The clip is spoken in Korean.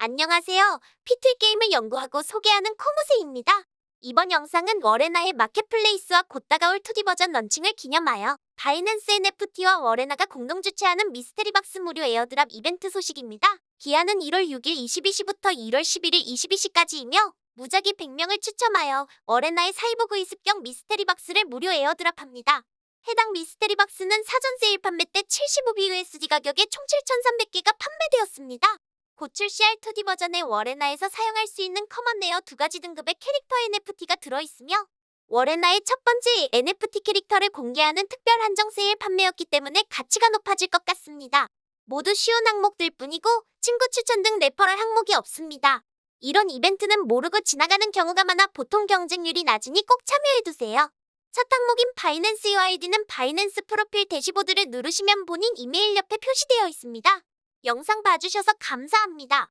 안녕하세요. 피틀 게임을 연구하고 소개하는 코무세입니다. 이번 영상은 워레나의 마켓플레이스와 곧 다가올 2D 버전 런칭을 기념하여 바이낸스 NFT와 워레나가 공동 주최하는 미스테리박스 무료 에어드랍 이벤트 소식입니다. 기한은 1월 6일 22시부터 1월 11일 22시까지이며 무작위 100명을 추첨하여 워레나의 사이보그 이습경 미스테리박스를 무료 에어드랍합니다. 해당 미스테리박스는 사전 세일 판매 때 75BUSD 가격에 총 7,300개가 판매되었습니다. 곧 출시할 2D 버전의 워레나에서 사용할 수 있는 커먼 레어 두 가지 등급의 캐릭터 NFT가 들어있으며 워레나의 첫 번째 NFT 캐릭터를 공개하는 특별 한정 세일 판매였기 때문에 가치가 높아질 것 같습니다. 모두 쉬운 항목들 뿐이고 친구 추천 등 레퍼럴 항목이 없습니다. 이런 이벤트는 모르고 지나가는 경우가 많아 보통 경쟁률이 낮으니 꼭 참여해두세요. 첫 항목인 바이낸스 UID는 바이낸스 프로필 대시보드를 누르시면 본인 이메일 옆에 표시되어 있습니다. 영상 봐주셔서 감사합니다.